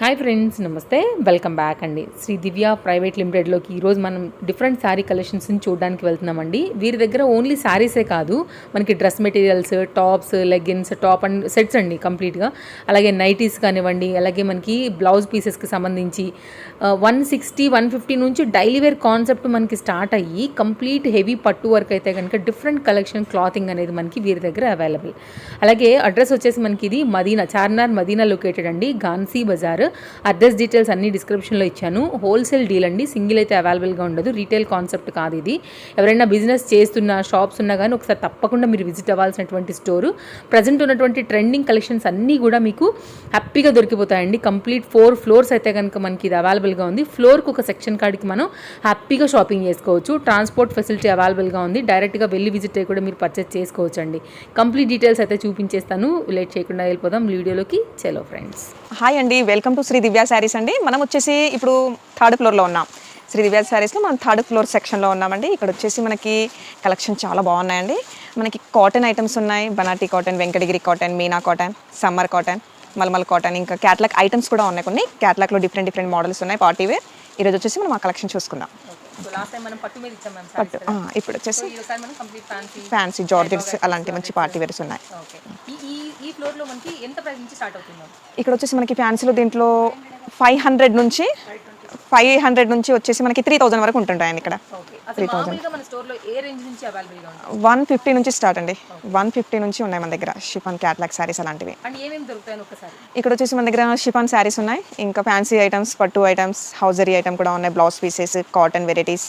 Hi friends నమస్తే. Welcome back అండి. శ్రీ దివ్య private లిమిటెడ్లోకి ఈరోజు మనం డిఫరెంట్ శారీ కలెక్షన్స్ని చూడడానికి వెళ్తున్నామండి. వీరి దగ్గర ఓన్లీ శారీసే కాదు మనకి dress materials tops leggings top and sets అండి కంప్లీట్గా. అలాగే నైటీస్ కానివ్వండి అలాగే మనకి బ్లౌజ్ పీసెస్కి సంబంధించి వన్ సిక్స్టీ వన్ ఫిఫ్టీ నుంచి డైలీ వేర్ కాన్సెప్ట్ మనకి స్టార్ట్ అయ్యి కంప్లీట్ హెవీ పట్టు వర్క్ అయితే కనుక డిఫరెంట్ కలెక్షన్ క్లాతింగ్ అనేది మనకి వీరి దగ్గర అవైలబుల్. అలాగే అడ్రస్ వచ్చేసి మనకి ఇది మదీనా చార్నార్ మదీనా లొకేటెడ్ అండి గాన్సీ బజార్. అడ్రస్ డీటెయిల్స్ అన్ని డిస్క్రిప్షన్లో ఇచ్చాను. హోల్సేల్ డీల్ అండి. సింగిల్ అయితే అవైలబుల్గా ఉండదు. రీటైల్ కాన్సెప్ట్ కాదు ఇది. ఎవరైనా బిజినెస్ చేస్తున్న షాప్స్ ఉన్నా కానీ ఒకసారి తప్పకుండా మీరు విజిట్ అవ్వాల్సినటువంటి స్టోరు ప్రజెంట్ ఉన్నటువంటి ట్రెండింగ్ కలెక్షన్స్ అన్నీ కూడా మీకు హ్యాపీగా దొరికిపోతాయండి. కంప్లీట్ ఫోర్ ఫ్లోర్స్ అయితే కనుక మనకి ఇది అవైలబుల్గా ఉంది. ఫ్లోర్కి ఒక సెక్షన్ కాడికి మనం హ్యాపీగా షాపింగ్ చేసుకోవచ్చు. ట్రాన్స్పోర్ట్ ఫెసిలిటీ అవైలబుల్గా ఉంది. డైరెక్ట్గా వెళ్ళి విజిట్ అయ్యి కూడా మీరు పర్చేస్ చేసుకోవచ్చు అండి కంప్లీట్ డీటెయిల్స్ అయితే చూపించేస్తాను. లేట్ చేయకుండా వెళ్ళిపోదాం. వీడియోలోకి చలో ఫ్రెండ్స్ హాయ్ అండి. వెల్కమ్ టు శ్రీ దివ్య శారీస్ అండి. మనం వచ్చేసి ఇప్పుడు థర్డ్ ఫ్లోర్లో ఉన్నాం. శ్రీ దివ్యా శారీస్లో మనం థర్డ్ ఫ్లోర్ సెక్షన్లో ఉన్నామండి. ఇక్కడ వచ్చేసి మనకి కలెక్షన్ చాలా బాగున్నాయండి. మనకి కాటన్ ఐటమ్స్ ఉన్నాయి. బనాటీ cotton Venkatagiri cotton Meena cotton summer cotton mulmul cotton ఇంకా క్యాట్లాక్ ఐటమ్స్ కూడా ఉన్నాయి కొన్ని. క్యాట్లాక్లో డిఫరెంట్ డిఫరెంట్ మోడల్స్ ఉన్నాయి. పార్టీ వేర్ ఈరోజు వచ్చేసి మనం ఆ కలెక్షన్ చూసుకుందాం. పట్టు ఇప్పుడు వచ్చేసి ఫ్యాన్సీ జార్జెట్స్ అలాంటి మంచి పార్టీ వేర్స్ ఉన్నాయి. ఓకే ఈ ఈ ఈ ఫ్లోర్లో మనకి ఎంత ప్రైస్ నుంచి స్టార్ట్ అవుతుంది మ్యామ్ ఇక్కడ వచ్చేసి మనకి ఫ్యాన్సీలో దీంట్లో ఫైవ్ హండ్రెడ్ నుంచి ఫైవ్ హండ్రెడ్ నుంచి వచ్చేసి మనకి త్రీ థౌజండ్ వరకు ఉంటుంటాయండి ఇక్కడ. అవైలబుల్గా ఉంది వన్ ఫిఫ్టీ నుంచి స్టార్ట్ అండి. వన్ ఫిఫ్టీ నుంచి ఉన్నాయి మన దగ్గర షిఫాన్ క్యాట్లాక్ శారీస్ అలాంటివి. ఇక్కడ వచ్చేసి మన దగ్గర షిఫాన్ శారీస్ ఉన్నాయి. ఇంకా ఫ్యాన్సీ ఐటమ్స్ పట్టు ఐటమ్స్ హౌజరీ ఐటమ్ కూడా ఉన్నాయి. Blouse pieces cotton varieties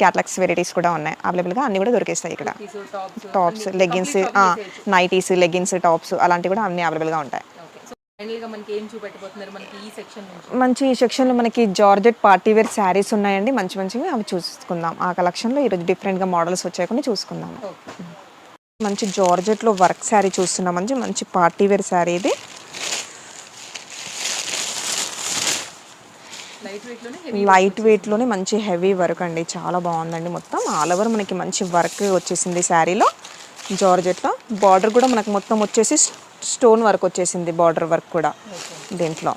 catalogues varieties కూడా ఉన్నాయి. అవైలబుల్గా అన్ని కూడా దొరికేస్తాయి ఇక్కడ. Piece tops tops leggings nighties leggings tops అలాంటివి కూడా అన్ని అవైలబుల్గా ఉంటాయి. మనకి ఈ మంచి సెక్షన్లో మనకి జార్జెట్ పార్టీ వేర్ శారీస్ ఉన్నాయండి. మంచి మంచివి. అవి చూసుకుందాం. ఆ కలెక్షన్లో ఈరోజు డిఫరెంట్గా మోడల్స్ వచ్చాయి కొన్ని చూసుకుందాం. మంచి జార్జెట్లో వర్క్ శారీ చూస్తున్నాం. మంచి మంచి పార్టీ వేర్ శారీ ఇది. లైట్ వెయిట్లోనే మంచి హెవీ వర్క్ అండి. చాలా బాగుందండి మొత్తం. ఆల్ ఓవర్ మనకి మంచి వర్క్ వచ్చేసింది శారీలో. జార్జెట్లో. బార్డర్ కూడా మనకు మొత్తం వచ్చేసి స్టోన్ వర్క్ వచ్చేసింది బార్డర్ వర్క్ కూడా దీంట్లో.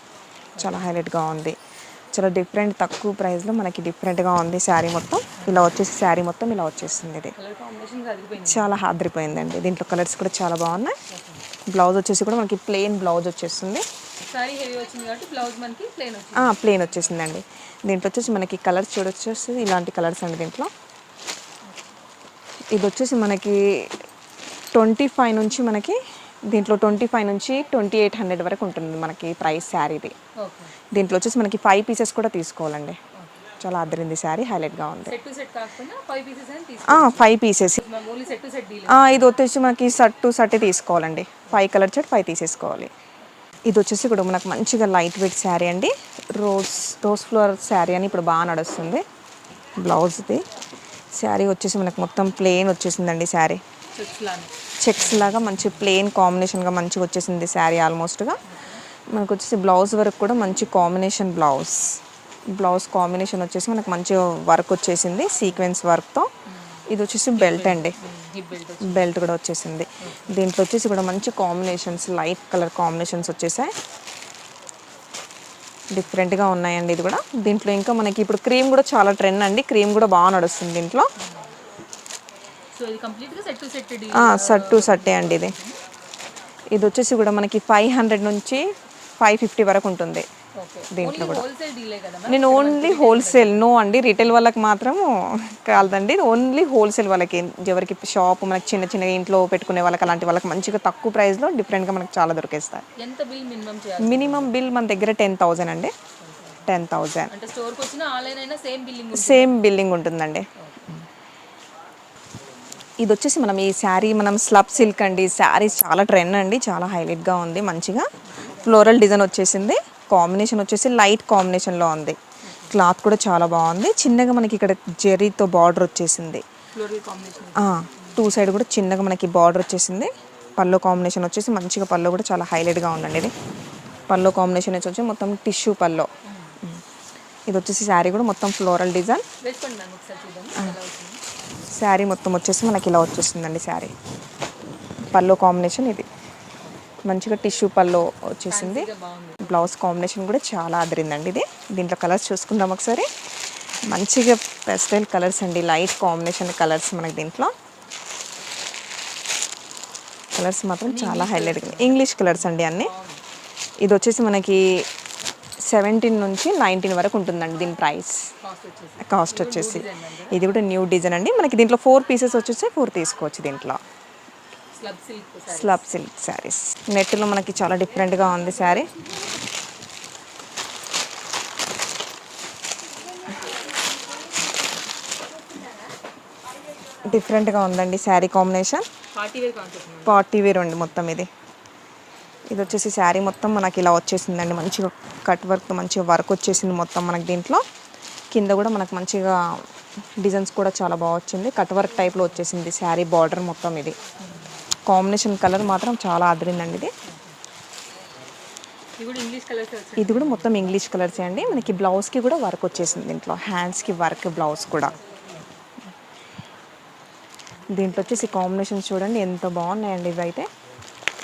చాలా హైలైట్గా ఉంది. చాలా డిఫరెంట్ తక్కువ ప్రైస్లో మనకి డిఫరెంట్గా ఉంది శారీ మొత్తం. ఇలా వచ్చేసి శారీ మొత్తం ఇలా వచ్చేసింది ఇది. చాలా హాద్రిపోయిందండి దీంట్లో కలర్స్ కూడా చాలా బాగున్నాయి. బ్లౌజ్ వచ్చేసి కూడా మనకి ప్లెయిన్ బ్లౌజ్ వచ్చేస్తుంది. ప్లెయిన్ వచ్చేసిందండి. దీంట్లో వచ్చేసి మనకి కలర్స్ చూడొచ్చేసి ఇలాంటి కలర్స్ అండి దీంట్లో. ఇది వచ్చేసి మనకి ట్వంటీ ఫైవ్ నుంచి మనకి దీంట్లో ట్వంటీ ఫైవ్ నుంచి ట్వంటీ ఎయిట్ హండ్రెడ్ వరకు ఉంటుంది మనకి ప్రైస్ శారీది దీంట్లో వచ్చేసి మనకి ఫైవ్ పీసెస్ కూడా తీసుకోవాలండి. చాలా అద్దరింది శారీ హైలైట్గా ఉంది. ఫైవ్ పీసెస్ ఇది వచ్చేసి మనకి షర్ట్ టు షర్ట్ తీసుకోవాలండి. ఫైవ్ కలర్ షర్ట్ ఫైవ్ తీసేసుకోవాలి ఇది వచ్చేసి ఇప్పుడు మనకు మంచిగా లైట్ వెయిట్ శారీ అండి. రోజ్ రోజ్ ఫ్లవర్ శారీ అని ఇప్పుడు బాగా నడుస్తుంది. బ్లౌజ్ది. శారీ వచ్చేసి మనకు మొత్తం ప్లెయిన్ వచ్చేసిందండి శారీ. చెక్స్ లాగా మంచి ప్లెయిన్ కాంబినేషన్గా మంచిగా వచ్చేసింది శారీ ఆల్మోస్ట్గా. మనకు వచ్చేసి బ్లౌజ్ వర్క్ కూడా మంచి కాంబినేషన్ బ్లౌజ్. బ్లౌజ్ కాంబినేషన్ వచ్చేసి మనకు మంచి వర్క్ వచ్చేసింది సీక్వెన్స్ వర్క్తో. ఇది వచ్చేసి బెల్ట్ అండి. బెల్ట్ కూడా వచ్చేసింది. దీంట్లో వచ్చేసి కూడా మంచి కాంబినేషన్స్ లైట్ కలర్ కాంబినేషన్స్ వచ్చేసాయి. డిఫరెంట్గా ఉన్నాయండి ఇది కూడా. దీంట్లో ఇంకా మనకి ఇప్పుడు క్రీమ్ కూడా చాలా ట్రెండ్ అండి. క్రీమ్ కూడా బాగా నడుస్తుంది దీంట్లో. సెట్ టు సట్టే అండి ఇది. ఇది వచ్చేసి కూడా మనకి ఫైవ్ హండ్రెడ్ నుంచి ఫైవ్ ఫిఫ్టీ వరకు ఉంటుంది. దీంట్లో మ్యామ్ నేను ఓన్లీ హోల్సేల్ నో అండి. రీటైల్ వాళ్ళకి మాత్రం కాదండి. ఓన్లీ హోల్సేల్ వాళ్ళకి. ఎవరికి షాప్ మనకి చిన్న చిన్న ఇంట్లో పెట్టుకునే వాళ్ళకి అలాంటి వాళ్ళకి మంచిగా తక్కువ ప్రైస్లో డిఫరెంట్గా మనకి చాలా దొరికేస్తాయి. మినిమం బిల్ మన దగ్గర టెన్ థౌజండ్ అండి. టెన్ థౌజండ్ సేమ్ బిల్లింగ్ ఉంటుందండి. ఇది వచ్చేసి మనం ఈ శారీ మనం స్లబ్ సిల్క్ అండి. శారీస్ చాలా ట్రెండ్ అండి. చాలా హైలైట్గా ఉంది. మంచిగా ఫ్లోరల్ డిజైన్ వచ్చేసింది. కాంబినేషన్ వచ్చేసి లైట్ కాంబినేషన్లో ఉంది. క్లాత్ కూడా చాలా బాగుంది. చిన్నగా మనకి ఇక్కడ జెరీతో బార్డర్ వచ్చేసింది. ఫ్లోరల్ కాంబినేషన్ టూ సైడ్ కూడా చిన్నగా మనకి బార్డర్ వచ్చేసింది. పల్లో కాంబినేషన్ వచ్చేసి మంచిగా పల్లో కూడా చాలా హైలైట్గా ఉందండి ఇది. పల్లో కాంబినేషన్ వచ్చి మొత్తం టిష్యూ పల్లో ఇది వచ్చేసి శారీ కూడా మొత్తం ఫ్లోరల్ డిజైన్ శారీ మొత్తం వచ్చేసి మనకి ఇలా వచ్చేస్తుందండి శారీ. పల్లో కాంబినేషన్ ఇది. మంచిగా టిష్యూ పల్లో వచ్చేసింది. బ్లౌజ్ కాంబినేషన్ కూడా చాలా అదిరిందండి ఇది. దీంట్లో కలర్స్ చూసుకుందాం ఒకసారి. మంచిగా పెస్టైల్ కలర్స్ అండి. లైట్ కాంబినేషన్ కలర్స్ మనకి దీంట్లో. కలర్స్ మాత్రం చాలా హైలైట్ ఇంగ్లీష్ కలర్స్. అండి అన్నీ. ఇది వచ్చేసి మనకి సెవెంటీన్ నుంచి నైన్టీన్ వరకు ఉంటుందండి దీని ప్రైస్ కాస్ట్ వచ్చేసి. ఇది కూడా న్యూ డిజైన్ అండి. మనకి దీంట్లో ఫోర్ పీసెస్ వచ్చేసి ఫోర్ తీసుకోవచ్చు దీంట్లో. స్లబ్ సిల్క్ శారీస్ నెట్లో మనకి చాలా డిఫరెంట్గా ఉంది శారీ డిఫరెంట్గా ఉందండి sari combination party wear concept party wear అండి మొత్తం ఇది. ఇది వచ్చేసి శారీ మొత్తం మనకి ఇలా వచ్చేసిందండి. మంచిగా కట్ వర్క్ మంచిగా వర్క్ వచ్చేసింది మొత్తం మనకి దీంట్లో. కింద కూడా మనకు మంచిగా డిజైన్స్ కూడా చాలా బాగా వచ్చింది. కట్ వర్క్ టైప్లో వచ్చేసింది శారీ బార్డర్ మొత్తం ఇది. కాంబినేషన్ కలర్ మాత్రం చాలా అదిరిందండి ఇది. ఇది కూడా మొత్తం ఇంగ్లీష్ కలర్సే అండి. మనకి బ్లౌజ్కి కూడా వర్క్ వచ్చేసింది దీంట్లో. హ్యాండ్స్కి వర్క్ బ్లౌజ్ కూడా. దీంట్లో వచ్చేసి కాంబినేషన్స్ చూడండి ఎంత బాగున్నాయండి ఇవి అయితే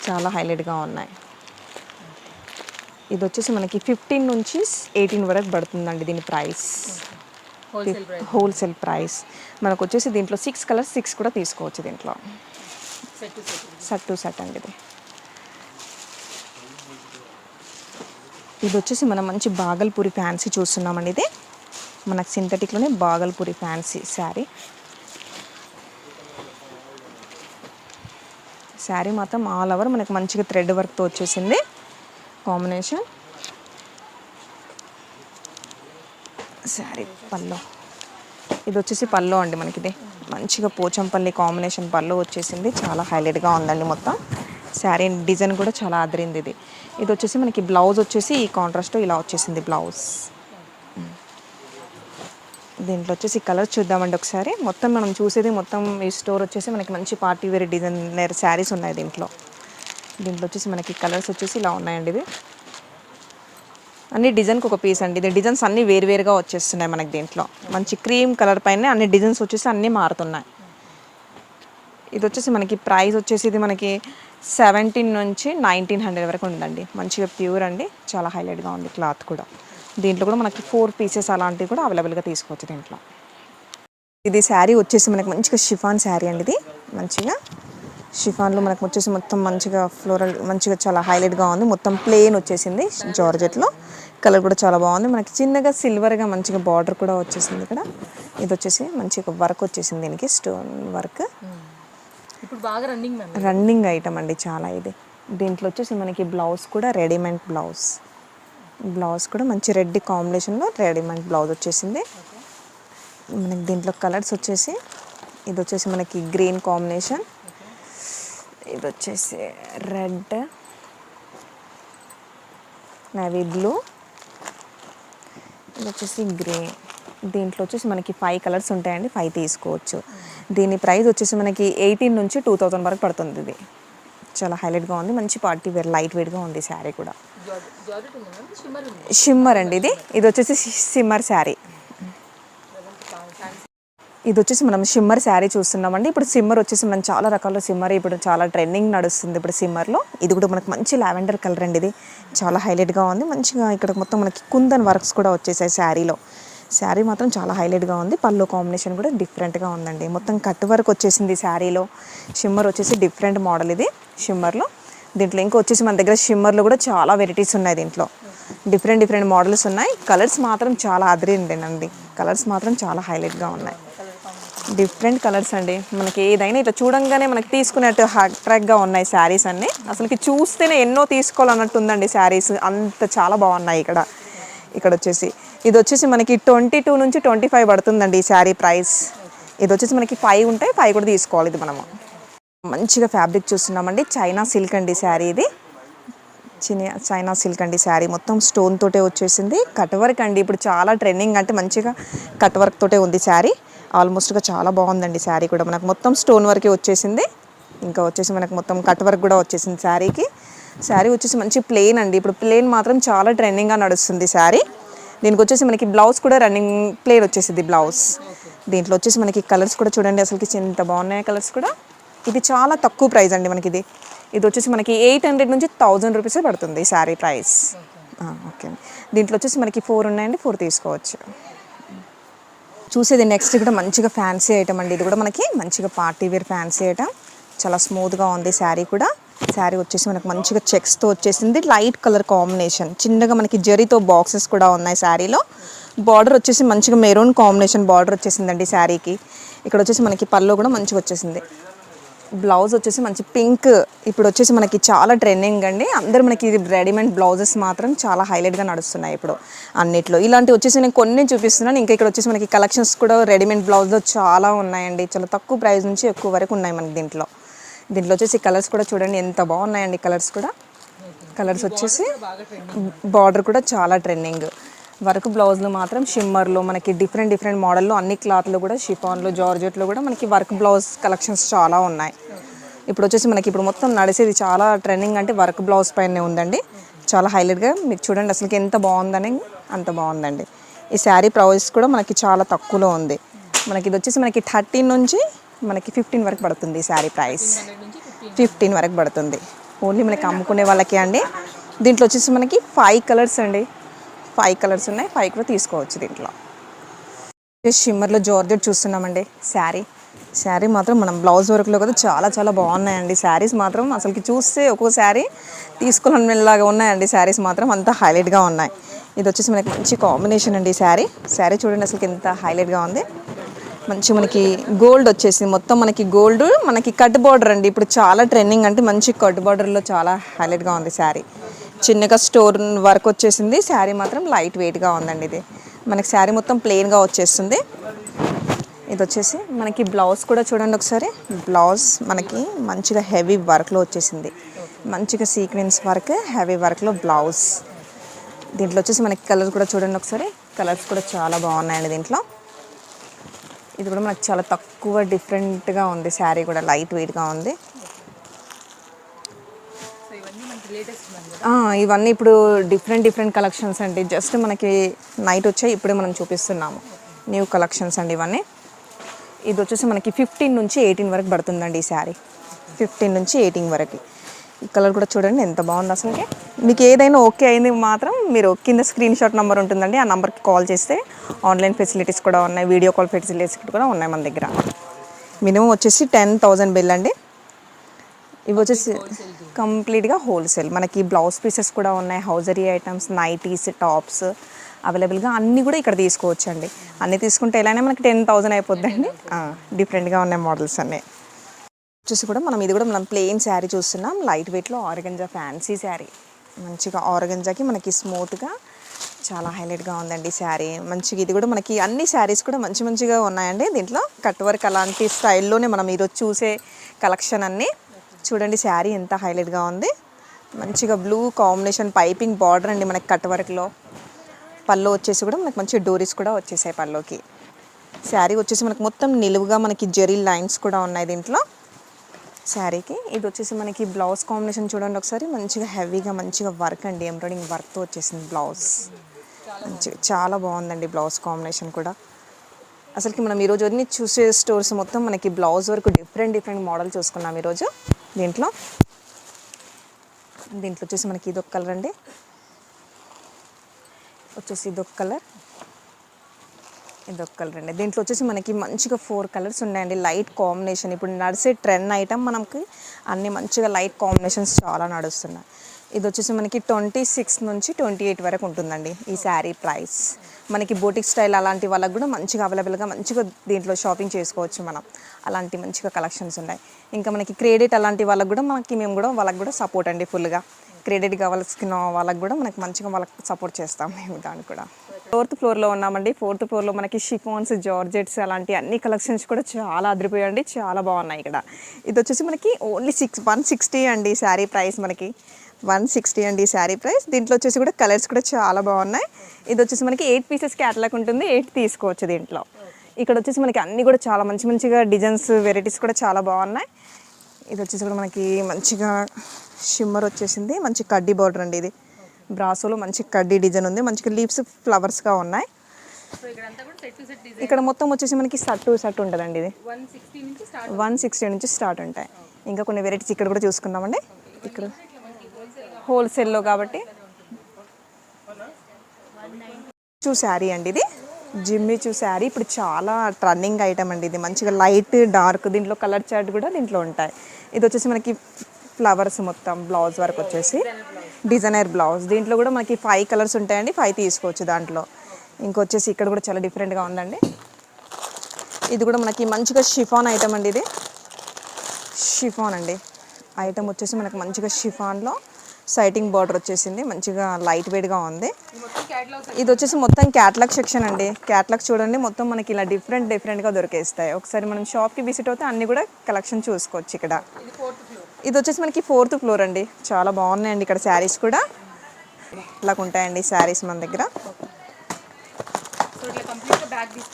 చాలా హైలైట్గా ఉన్నాయి. ఇది వచ్చేసి మనకి ఫిఫ్టీన్ నుంచి ఎయిటీన్ వరకు పడుతుందండి దీని ప్రైస్. హోల్సేల్ ప్రైస్ మనకు వచ్చేసి దీంట్లో సిక్స్ కలర్స్ సిక్స్ కూడా తీసుకోవచ్చు దీంట్లో. సెట్ టు సెట్ అండి ఇది. ఇది వచ్చేసి మనం మంచి బాగల్పూరి ఫ్యాన్సీ చూస్తున్నామండి ఇది. మనకు సింథటిక్లోనే బాగల్పూరి ఫ్యాన్సీ శారీ. శారీ మాత్రం ఆల్ ఓవర్ మనకి మంచిగా థ్రెడ్ వర్క్తో వచ్చేసింది. కాంబినేషన్. శారీ పల్లో. ఇది వచ్చేసి పల్లో అండి మనకి ఇది మంచిగా పోచంపల్లి కాంబినేషన్ పల్లో వచ్చేసింది. చాలా హైలైట్గా ఉందండి మొత్తం. శారీ డిజైన్ కూడా చాలా అదిరింది ఇది. ఇది వచ్చేసి మనకి బ్లౌజ్ వచ్చేసి ఈ కాంట్రాస్ట్ ఇలా వచ్చేసింది బ్లౌజ్. దీంట్లో వచ్చేసి కలర్స్ చూద్దామండి ఒకసారి. మొత్తం మనం చూసేది మొత్తం ఈ స్టోర్ వచ్చేసి మనకి మంచి పార్టీ వేర్ డిజైనర్ శారీస్ ఉన్నాయి దీంట్లో. దీంట్లో వచ్చేసి మనకి కలర్స్ వచ్చేసి ఇలా ఉన్నాయండి ఇవి. అన్ని డిజైన్కి ఒక పీస్ అండి. ఇది డిజైన్స్ అన్నీ వేరువేరుగా వచ్చేస్తున్నాయి మనకి దీంట్లో. మంచి క్రీమ్ కలర్ పైన అన్ని డిజైన్స్ వచ్చేసి అన్నీ మారుతున్నాయి. ఇది వచ్చేసి మనకి ప్రైస్ వచ్చేసి ఇది మనకి సెవెంటీన్ నుంచి నైన్టీన్ హండ్రెడ్ వరకు ఉందండి. మంచిగా ప్యూర్ అండి. చాలా హైలైట్గా ఉంది క్లాత్ కూడా. దీంట్లో కూడా మనకి ఫోర్ పీసెస్ అలాంటివి కూడా అవైలబుల్గా తీసుకోవచ్చు దీంట్లో. ఇది శారీ వచ్చేసి మనకి మంచిగా షిఫాన్ శారీ అండి ఇది. మంచిగా షిఫాన్లో మనకు వచ్చేసి మొత్తం మంచిగా ఫ్లోరల్ మంచిగా చాలా హైలైట్గా ఉంది. మొత్తం ప్లెయిన్ వచ్చేసింది జార్జెట్లో. కలర్ కూడా చాలా బాగుంది. మనకి చిన్నగా సిల్వర్గా మంచిగా బార్డర్ కూడా వచ్చేసింది ఇక్కడ. ఇది వచ్చేసి మంచిగా వర్క్ వచ్చేసింది దీనికి స్టోన్ వర్క్ ఇప్పుడు బాగా రన్నింగ్ రన్నింగ్ ఐటమ్ అండి చాలా ఇది. దీంట్లో వచ్చేసి మనకి బ్లౌజ్ కూడా రెడీమేడ్ బ్లౌజ్ బ్లౌజ్ కూడా మంచి రెడ్ కాంబినేషన్లో రెడీమేడ్ బ్లౌజ్ వచ్చేసింది. మనకి దీంట్లో కలర్స్ వచ్చేసి ఇది వచ్చేసి మనకి గ్రీన్ కాంబినేషన్. ఇది వచ్చేసి రెడ్ నవీ బ్లూ ఇది వచ్చేసి గ్రే దీంట్లో వచ్చేసి మనకి ఫైవ్ కలర్స్ ఉంటాయండి ఫైవ్ తీసుకోవచ్చు. దీని ప్రైస్ వచ్చేసి మనకి ఎయిటీన్ నుంచి టూ థౌజండ్ వరకు పడుతుంది ఇది. చాలా హైలైట్గా ఉంది మంచి పార్టీ వేర్ లైట్ వెయిట్గా ఉంది శారీ కూడా. షిమ్మర్ అండి ఇది. ఇది వచ్చేసి షిమ్మర్ శారీ ఇది వచ్చేసి మనం షిమ్మర్ శారీ చూస్తున్నామండి. ఇప్పుడు సిమ్మర్ వచ్చేసి మనం చాలా రకాల సిమ్మర్ ఇప్పుడు చాలా ట్రెండింగ్ నడుస్తుంది ఇప్పుడు సిమ్మర్లో ఇది కూడా మనకు మంచి లావెండర్ కలర్ అండి ఇది. చాలా హైలైట్గా ఉంది. మంచిగా ఇక్కడ మొత్తం మనకి కుందన్ వర్క్స్ కూడా వచ్చేసాయి శారీలో శారీ మాత్రం చాలా హైలైట్గా ఉంది. పళ్ళు కాంబినేషన్ కూడా డిఫరెంట్గా ఉందండి. మొత్తం కట్ వర్క్ వచ్చేసింది శారీలో షిమ్మర్ వచ్చేసి డిఫరెంట్ మోడల్ ఇది షిమ్మర్లో దీంట్లో ఇంకా వచ్చేసి మన దగ్గర షిమ్మర్లు కూడా చాలా వెరైటీస్ ఉన్నాయి దీంట్లో. డిఫరెంట్ డిఫరెంట్ మోడల్స్ ఉన్నాయి. కలర్స్ మాత్రం చాలా అదిరిందేనండి. కలర్స్ మాత్రం చాలా హైలైట్గా ఉన్నాయి. డిఫరెంట్ కలర్స్ అండి. మనకి ఏదైనా ఇట్లా చూడంగానే మనకి తీసుకున్నట్టు అట్రాక్ట్గా ఉన్నాయి శారీస్ అన్నీ. అసలుకి చూస్తేనే ఎన్నో తీసుకోవాలన్నట్టు ఉందండి శారీస్ అంత చాలా బాగున్నాయి ఇక్కడ. ఇక్కడ వచ్చేసి. ఇది వచ్చేసి మనకి ట్వంటీ టూ నుంచి ట్వంటీ ఫైవ్ పడుతుందండి ఈ శారీ ప్రైస్ ఇది వచ్చేసి మనకి ఫైవ్ ఉంటాయి ఫైవ్ కూడా తీసుకోవాలి ఇది మనము. మంచిగా ఫ్యాబ్రిక్ చూస్తున్నామండి. చైనా సిల్క్ అండి శారీ ఇది. చిన్న చైనా సిల్క్ అండి శారీ మొత్తం స్టోన్ తోటే వచ్చేసింది. కట్ వర్క్ అండి. ఇప్పుడు చాలా ట్రెండింగ్ అంటే మంచిగా కట్ వర్క్ తోటే ఉంది శారీ ఆల్మోస్ట్గా చాలా బాగుందండి శారీ కూడా. మనకు మొత్తం స్టోన్ వర్కే వచ్చేసింది. ఇంకా వచ్చేసి మనకు మొత్తం కట్ వర్క్ కూడా వచ్చేసింది శారీకి శారీ వచ్చేసి మంచి ప్లెయిన్ అండి. ఇప్పుడు ప్లెయిన్ మాత్రం చాలా ట్రెండింగ్గా నడుస్తుంది శారీ దీనికి వచ్చేసి మనకి బ్లౌజ్ కూడా రన్నింగ్ ప్లెయిన్ వచ్చేసింది బ్లౌజ్ దీంట్లో వచ్చేసి మనకి కలర్స్ కూడా చూడండి. అసలుకి ఎంత బాగున్నాయి కలర్స్ కూడా. ఇది చాలా తక్కువ ప్రైస్ అండి మనకి ఇది ఇది వచ్చేసి మనకి ఎయిట్ హండ్రెడ్ నుంచి థౌజండ్ రూపీసే పడుతుంది ఈ శారీ ప్రైస్. ఓకే దీంట్లో వచ్చేసి మనకి ఫోర్ ఉన్నాయండి ఫోర్ తీసుకోవచ్చు. చూసేది నెక్స్ట్ కూడా మంచిగా ఫ్యాన్సీ ఐటమ్ అండి. ఇది కూడా మనకి మంచిగా పార్టీ వేర్ ఫ్యాన్సీ ఐటమ్. చాలా స్మూత్గా ఉంది శారీ కూడా. శారీ వచ్చేసి మనకి మంచిగా చెక్స్తో వచ్చేసింది. Light colour combination. చిన్నగా మనకి జరీతో బాక్సెస్ కూడా ఉన్నాయి శారీలో. బార్డర్ వచ్చేసి మంచిగా మెరూన్ కాంబినేషన్ బార్డర్ వచ్చేసిందండి శారీకి. ఇక్కడ వచ్చేసి మనకి పళ్ళు కూడా మంచిగా వచ్చేసింది. బ్లౌజ్ వచ్చేసి మంచి పింక్. ఇప్పుడు వచ్చేసి మనకి చాలా ట్రెండింగ్ అండి. అందరు మనకి ఇది రెడీమేడ్ బ్లౌజెస్ మాత్రం చాలా హైలైట్గా నడుస్తున్నాయి ఇప్పుడు అన్నిట్లో. ఇలాంటివి వచ్చేసి నేను కొన్ని చూపిస్తున్నాను. ఇంకా ఇక్కడ వచ్చేసి మనకి కలెక్షన్స్ కూడా రెడీమేడ్ బ్లౌజ్లో చాలా ఉన్నాయండి. చాలా తక్కువ ప్రైస్ నుంచి ఎక్కువ వరకు ఉన్నాయి మనకి దీంట్లో. దీంట్లో వచ్చేసి కలర్స్ కూడా చూడండి ఎంత బాగున్నాయండి కలర్స్ కూడా. కలర్స్ వచ్చేసి బార్డర్ కూడా చాలా ట్రెండింగ్ వర్క్ బ్లౌజ్లు మాత్రం షిమ్మర్లో మనకి డిఫరెంట్ డిఫరెంట్ మోడల్లో అన్ని క్లాత్లు కూడా షిఫాన్లో జార్జెట్లో కూడా మనకి వర్క్ బ్లౌజ్ కలెక్షన్స్ చాలా ఉన్నాయి. ఇప్పుడు వచ్చేసి మనకి ఇప్పుడు మొత్తం నడిచేది చాలా ట్రెండింగ్ అంటే వర్క్ బ్లౌజ్ పైనే ఉందండి. చాలా హైలైట్గా మీకు చూడండి అసలుకి ఎంత బాగుందని అంత బాగుందండి. ఈ శారీ ప్రైస్ కూడా మనకి చాలా తక్కువలో ఉంది. మనకి ఇది వచ్చేసి మనకి థర్టీన్ నుంచి మనకి ఫిఫ్టీన్ వరకు పడుతుంది ఈ శారీ ప్రైస్. ఫిఫ్టీన్ వరకు పడుతుంది. ఓన్లీ మనకి అమ్ముకునే వాళ్ళకి అండి. దీంట్లో వచ్చేసి మనకి ఫైవ్ కలర్స్ అండి. ఫైవ్ కలర్స్ ఉన్నాయి. ఫైవ్ కూడా తీసుకోవచ్చు దీంట్లో. షిమ్మర్లో జార్జెట్ చూస్తున్నామండి శారీ. శారీ మాత్రం మనం బ్లౌజ్ వర్క్లో కదా చాలా చాలా బాగున్నాయండి. శారీస్ మాత్రం అసలుకి చూస్తే ఒక్కో శారీ తీసుకోవాలనేలాగా ఉన్నాయండి. శారీస్ మాత్రం అంత హైలైట్గా ఉన్నాయి. ఇది వచ్చేసి మనకి మంచి కాంబినేషన్ అండి శారీ. శారీ చూడండి అసలుకి ఎంత హైలైట్గా ఉంది. మంచి మనకి గోల్డ్ వచ్చేసి మొత్తం మనకి గోల్డ్ మనకి కట్ బార్డర్ అండి. ఇప్పుడు చాలా ట్రెండింగ్ అంటే మంచి కట్ బార్డర్లో చాలా హైలైట్గా ఉంది శారీ. చిన్నగా స్టోర్ వర్క్ వచ్చేసింది. శారీ మాత్రం లైట్ వెయిట్గా ఉందండి ఇది. మనకి శారీ మొత్తం ప్లెయిన్గా వచ్చేస్తుంది. ఇది వచ్చేసి మనకి బ్లౌజ్ కూడా చూడండి ఒకసారి. బ్లౌజ్ మనకి మంచిగా హెవీ వర్క్లో వచ్చేసింది. మంచిగా సీక్వెన్స్ వర్క్ హెవీ వర్క్లో బ్లౌజ్ దీంట్లో వచ్చేసి మనకి కలర్ కూడా చూడండి ఒకసారి. కలర్స్ కూడా చాలా బాగున్నాయండి దీంట్లో. ఇది కూడా మనకు చాలా తక్కువ డిఫరెంట్గా ఉంది. శారీ కూడా లైట్ వెయిట్గా ఉంది. ఇవన్నీ ఇప్పుడు డిఫరెంట్ డిఫరెంట్ కలెక్షన్స్ అండి. జస్ట్ మనకి నైట్ వచ్చాయి. ఇప్పుడే మనం చూపిస్తున్నాము. న్యూ కలెక్షన్స్ అండి ఇవన్నీ. ఇది వచ్చేసి మనకి ఫిఫ్టీన్ నుంచి ఎయిటీన్ వరకు పడుతుందండి ఈ శారీ. ఫిఫ్టీన్ నుంచి ఎయిటీన్ వరకు. ఈ కలర్ కూడా చూడండి ఎంత బాగుంది అసలుకి. మీకు ఏదైనా ఓకే అయింది మాత్రం మీరు కింద స్క్రీన్ షాట్ నెంబర్ ఉంటుందండి ఆ నెంబర్కి కాల్ చేస్తే ఆన్లైన్ ఫెసిలిటీస్ కూడా ఉన్నాయి వీడియో కాల్ ఫెసిలిటీస్ కూడా ఉన్నాయి మన దగ్గర. మినిమం వచ్చేసి టెన్ థౌజండ్ బిల్ అండి. ఇవి వచ్చేసి కంప్లీట్గా హోల్సేల్ మనకి బ్లౌజ్ పీసెస్ కూడా ఉన్నాయి హౌజరీ ఐటమ్స్ నైటీస్ టాప్స్ అవైలబుల్గా అన్నీ కూడా ఇక్కడ తీసుకోవచ్చు అండి అన్నీ తీసుకుంటే ఎలానే మనకి టెన్ థౌజండ్ అయిపోద్దండి. డిఫరెంట్గా ఉన్నాయి మోడల్స్ అన్నీ. చూసి కూడా మనం ఇది కూడా మనం ప్లెయిన్ శారీ చూస్తున్నాం. లైట్ వెయిట్లో ఆరగంజా ఫ్యాన్సీ శారీ. మంచిగా ఆరగంజాకి మనకి స్మూత్గా చాలా హైలైట్గా ఉందండి శారీ. మంచిగా ఇది కూడా మనకి అన్ని శారీస్ కూడా మంచి మంచిగా ఉన్నాయండి. దీంట్లో కట్ వర్క్ అలాంటి స్టైల్లోనే మనం ఈరోజు చూసే కలెక్షన్ అన్నీ. చూడండి శారీ ఎంత హైలైట్గా ఉంది. మంచిగా బ్లూ కాంబినేషన్ పైపింగ్ బార్డర్ అండి మనకి కట్ వర్క్లో. పళ్ళు వచ్చేసి కూడా మనకి మంచి డోరీస్ కూడా వచ్చేసాయి పళ్ళుకి. శారీ వచ్చేసి మనకి మొత్తం నిలువుగా మనకి జెరీ లైన్స్ కూడా ఉన్నాయి దీంట్లో. శారీకి ఇది వచ్చేసి మనకి బ్లౌజ్ కాంబినేషన్ చూడండి ఒకసారి. మంచిగా హెవీగా మంచిగా వర్క్ అండి. ఎంబ్రాయిడింగ్ వర్క్తో వచ్చేసింది బ్లౌజ్. మంచిగా చాలా బాగుందండి బ్లౌజ్ కాంబినేషన్ కూడా. అసలుకి మనం ఈరోజు అన్ని చూసే స్టోర్స్ మొత్తం మనకి బ్లౌజ్ వరకు డిఫరెంట్ డిఫరెంట్ మోడల్ చూసుకున్నాం ఈరోజు దీంట్లో. దీంట్లో వచ్చేసి మనకి ఇది ఒక కలర్ అండి. వచ్చేసి ఇదొక కలర్. ఇదొక కలర్ అండి. దీంట్లో వచ్చేసి మనకి మంచిగా ఫోర్ కలర్స్ ఉన్నాయండి. Light combination. ఇప్పుడు నడిచే ట్రెండ్ ఐటమ్ మనకి అన్ని మంచిగా లైట్ కాంబినేషన్స్ చాలా నడుస్తున్నాయి. ఇది వచ్చేసి మనకి ట్వంటీ సిక్స్ నుంచి ట్వంటీ ఎయిట్ వరకు ఉంటుందండి ఈ శారీ ప్రైస్. మనకి బోటిక్ స్టైల్ అలాంటి వాళ్ళకి కూడా మంచిగా అవైలబుల్గా మంచిగా దీంట్లో షాపింగ్ చేసుకోవచ్చు మనం. అలాంటి మంచిగా కలెక్షన్స్ ఉన్నాయి. ఇంకా మనకి క్రెడిట్ అలాంటి వాళ్ళకి కూడా మనకి మేము కూడా వాళ్ళకి కూడా సపోర్ట్ అండి ఫుల్గా. క్రెడిట్ కావాల్సిన వాళ్ళకి కూడా మనకి మంచిగా వాళ్ళకి సపోర్ట్ చేస్తాం మేము దానికి కూడా. ఫోర్త్ ఫ్లోర్లో ఉన్నామండి. ఫోర్త్ ఫ్లోర్లో మనకి షిఫోన్స్ జార్జెట్స్ అలాంటి అన్ని కలెక్షన్స్ కూడా చాలా అదిరిపోయాయండి. చాలా బాగున్నాయి ఇక్కడ. ఇది వచ్చేసి మనకి ఓన్లీ సిక్స్ వన్ సిక్స్టీ అండి శారీ ప్రైస్ మనకి. వన్ సిక్స్టీ అండి శారీ ప్రైస్. దీంట్లో వచ్చేసి కూడా కలర్స్ కూడా చాలా బాగున్నాయి. ఇది వచ్చేసి మనకి ఎయిట్ పీసెస్ క్యాటలాగ్ ఉంటుంది. ఎయిట్ తీసుకోవచ్చు దీంట్లో. ఇక్కడ వచ్చేసి మనకి అన్నీ కూడా చాలా మంచి మంచిగా డిజైన్స్ వెరైటీస్ కూడా చాలా బాగున్నాయి. ఇది వచ్చేసి కూడా మనకి మంచిగా షిమ్మర్ వచ్చేసింది. మంచి కడ్డీ బార్డర్ అండి ఇది. బ్రాసోలో మంచి కడ్డీ డిజైన్ ఉంది. మంచిగా లీవ్స్ ఫ్లవర్స్గా ఉన్నాయి. ఇక్కడ మొత్తం వచ్చేసి మనకి సట్టు సట్టు ఉంటుందండి ఇది. వన్ సిక్స్టీ నుంచి స్టార్ట్ ఉంటాయి. ఇంకా కొన్ని వెరైటీస్ ఇక్కడ కూడా చూసుకుందామండి. ఇక్కడ హోల్సేల్లో కాబట్టి. చూ శారీ అండి ఇది. జిమ్మి చూ శారీ ఇప్పుడు చాలా ట్రెండింగ్ ఐటమ్ అండి ఇది. మంచిగా లైట్ డార్క్ దీంట్లో కలర్ చార్ట్ కూడా దీంట్లో ఉంటాయి. ఇది వచ్చేసి మనకి ఫ్లవర్స్ మొత్తం బ్లౌజ్ వరకు వచ్చేసి డిజైనర్ బ్లౌజ్. దీంట్లో కూడా మనకి ఫైవ్ కలర్స్ ఉంటాయండి. ఫైవ్ తీసుకోవచ్చు దాంట్లో. ఇంకొచ్చేసి ఇక్కడ కూడా చాలా డిఫరెంట్గా ఉందండి. ఇది కూడా మనకి మంచిగా షిఫాన్ ఐటమ్ అండి ఇది. షిఫాన్ అండి. ఐటమ్ వచ్చేసి మనకి మంచిగా షిఫాన్లో సైటింగ్ బార్డర్ వచ్చేసింది. మంచిగా లైట్ వెయిట్గా ఉంది. ఇది వచ్చేసి మొత్తం క్యాట్లాగ్ సెక్షన్ అండి. క్యాట్లాగ్ చూడండి. మొత్తం మనకి ఇలా డిఫరెంట్ డిఫరెంట్గా దొరికేస్తాయి. ఒకసారి మనం షాప్కి విజిట్ అవుతే అన్ని కూడా కలెక్షన్ చూసుకోవచ్చు ఇక్కడ. ఇది వచ్చేసి మనకి ఫోర్త్ ఫ్లోర్ అండి. చాలా బాగున్నాయండి ఇక్కడ శారీస్ కూడా. ఇలా ఉంటాయండి శారీస్ మన దగ్గర.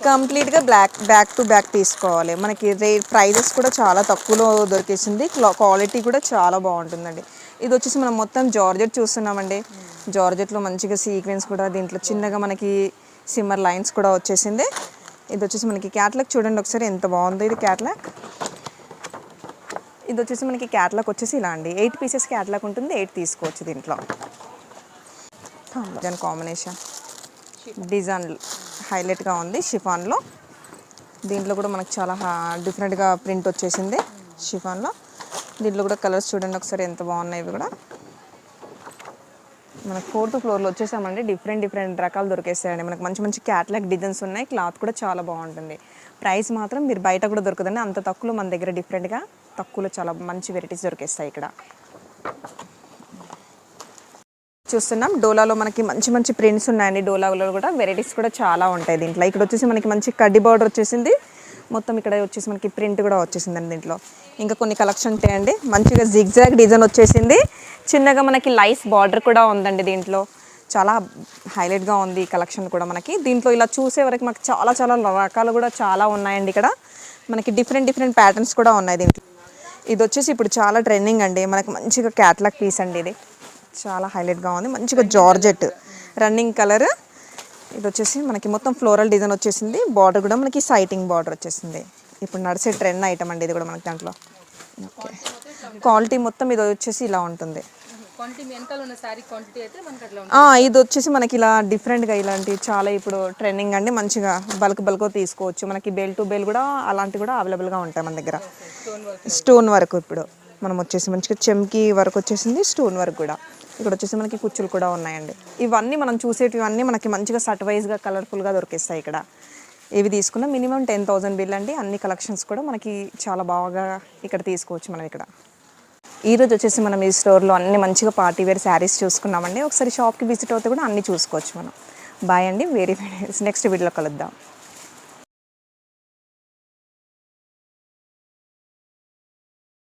కంప్లీట్గా బ్లాక్ బ్యాక్ టు బ్యాక్ తీసుకోవాలి. మనకి రే ప్రైజెస్ కూడా చాలా తక్కువలో దొరికేసింది. క్వాలిటీ కూడా చాలా బాగుంటుందండి. ఇది వచ్చేసి మనం మొత్తం జార్జెట్ చూస్తున్నామండి. జార్జెట్లో మంచిగా సీక్వెన్స్ కూడా దీంట్లో చిన్నగా మనకి సిమ్మర్ లైన్స్ కూడా వచ్చేసింది. ఇది వచ్చేసి మనకి క్యాట్లాగ్ చూడండి ఒకసారి ఎంత బాగుందో ఇది క్యాట్లాగ్ ఇది వచ్చేసి మనకి క్యాట్లాగ్ వచ్చేసి ఇలా అండి. ఎయిట్ పీసెస్ క్యాట్లాగ్ ఉంటుంది. ఎయిట్ తీసుకోవచ్చు దీంట్లో. దాని కాంబినేషన్ డిజైన్ హైలైట్గా ఉంది షిఫాన్లో. దీంట్లో కూడా మనకు చాలా డిఫరెంట్గా ప్రింట్ వచ్చేసింది షిఫాన్లో. దీంట్లో కూడా కలర్స్ చూడండి ఒకసారి ఎంత బాగున్నాయి ఇవి కూడా. మనకు ఫోర్త్ ఫ్లోర్లో వచ్చేసామండి. డిఫరెంట్ డిఫరెంట్ రకాలు దొరికేస్తాయండి మనకు మంచి మంచి క్యాట్లాగ్ డిజైన్స్ ఉన్నాయి. క్లాత్ కూడా చాలా బాగుంటుంది. ప్రైస్ మాత్రం మీరు బయట కూడా దొరకదండి. అంత తక్కువలో మన దగ్గర డిఫరెంట్గా తక్కువలో చాలా మంచి వెరైటీస్ దొరికేస్తాయి ఇక్కడ. చూస్తున్నాం డోలాలో మనకి మంచి మంచి ప్రింట్స్ ఉన్నాయండి. డోలాలో కూడా వెరైటీస్ కూడా చాలా ఉంటాయి దీంట్లో. ఇక్కడ వచ్చేసి మనకి మంచి కడ్డీ బార్డర్ వచ్చేసింది. మొత్తం ఇక్కడ వచ్చేసి మనకి ప్రింట్ కూడా వచ్చేసిందండి దీంట్లో. ఇంకా కొన్ని కలెక్షన్ ఉంటాయండి. మంచిగా జిగ్జాగ్ డిజైన్ వచ్చేసింది. చిన్నగా మనకి లైస్ బార్డర్ కూడా ఉందండి దీంట్లో. చాలా హైలైట్గా ఉంది ఈ కలెక్షన్ కూడా మనకి. దీంట్లో ఇలా చూసే వరకు మనకి చాలా చాలా రకాలు కూడా చాలా ఉన్నాయండి ఇక్కడ. మనకి డిఫరెంట్ డిఫరెంట్ ప్యాటర్న్స్ కూడా ఉన్నాయి దీంట్లో. ఇది వచ్చేసి ఇప్పుడు చాలా ట్రెండింగ్ అండి. మనకి మంచిగా క్యాట్లాగ్ పీస్ అండి ఇది. చాలా హైలైట్గా ఉంది. మంచిగా జార్జెట్ రన్నింగ్ కలర్ ఇది వచ్చేసి మనకి మొత్తం ఫ్లోరల్ డిజైన్ వచ్చేసింది. బార్డర్ కూడా మనకి సైటింగ్ బార్డర్ వచ్చేసింది. ఇప్పుడు నడిచే ట్రెండ్ ఐటమ్ అండి ఇది కూడా మనకి దాంట్లో. ఓకే క్వాలిటీ మొత్తం ఇది వచ్చేసి ఇలా ఉంటుంది. క్వాంటిటీ వెనకాల ఉన్న శారీ క్వాంటిటీ అయితే మనకి అట్లా ఆ, ఇది వచ్చేసి మనకి ఇలా డిఫరెంట్గా ఇలాంటి చాలా ఇప్పుడు ట్రెండింగ్ అండి. మంచిగా బల్క్ బల్క్ తీసుకోవచ్చు. మనకి బెల్ టు బెల్ కూడా అలాంటివి కూడా అవైలబుల్గా ఉంటాయి మన దగ్గర. స్టోన్ వర్క్ ఇప్పుడు మనం వచ్చేసి మంచిగా చెమ్కి వర్క్ వచ్చేసింది స్టోన్ వర్క్ కూడా. ఇక్కడ వచ్చేసి మనకి కుచ్చులు కూడా ఉన్నాయండి. ఇవన్నీ మనం చూసేటివన్నీ మనకి మంచిగా సట్ వైజ్గా కలర్ఫుల్గా దొరికిస్తాయి ఇక్కడ. ఇవి తీసుకున్న మినిమం టెన్ థౌసండ్ బిల్ అండి. అన్ని కలెక్షన్స్ కూడా మనకి చాలా బాగా ఇక్కడ తీసుకోవచ్చు మనం ఇక్కడ. ఈ రోజు వచ్చేసి మనం ఈ స్టోర్లో అన్ని మంచిగా పార్టీ వేర్ శారీస్ చూసుకున్నామండి. ఒకసారి షాప్కి విజిట్ అవుతే కూడా అన్ని చూసుకోవచ్చు మనం. బాయ్ అండి. వేరే నెక్స్ట్ వీడియోలో కలుద్దాం.